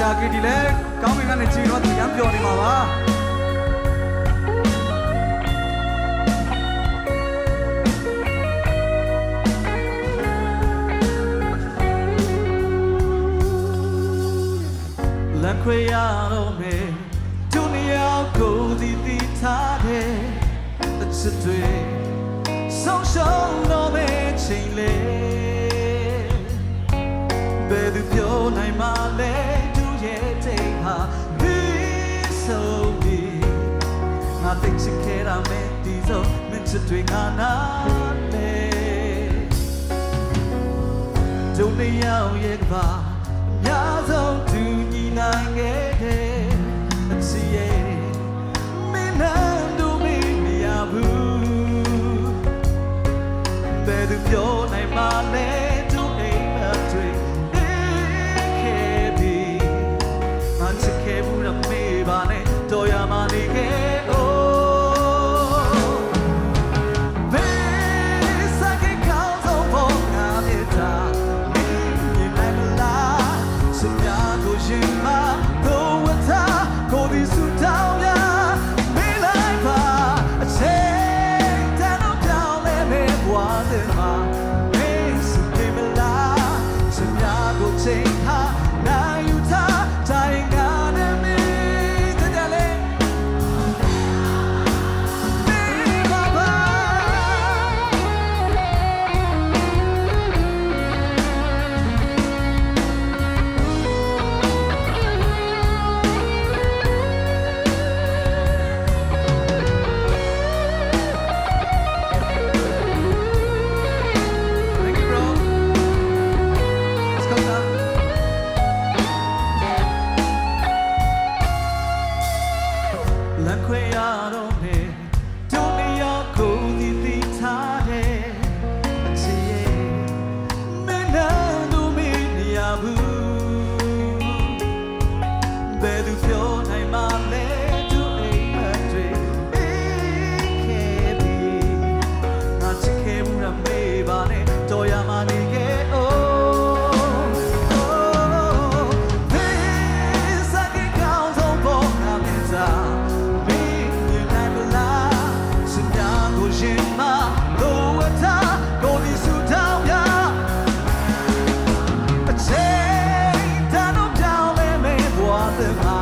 ဂျာဂီဒီလည်းကောင်းမင်ကနေကြည်တော့သူရမ်းပျော်နေမှာပါလက်ခွေရတော့မယ်ဒုနီယာကိုဒီတီထားတယ်တစ်ချက်တွေဆုံးရှုံးတော့မယ်ချိန်လေးဘယ်သူပြောနိုင်မှာလဲ ရဲ့တိတ်ဟာပြီးဆုံးပြီငါသိချင်ခဲ့ရမယ်ဒီဆုံးမင်းချစ်တွေငါနာတယ်ဒုနေရောက်ရဲ့ကဘာ 他的话 ခွင့်ရတော့တယ် live high.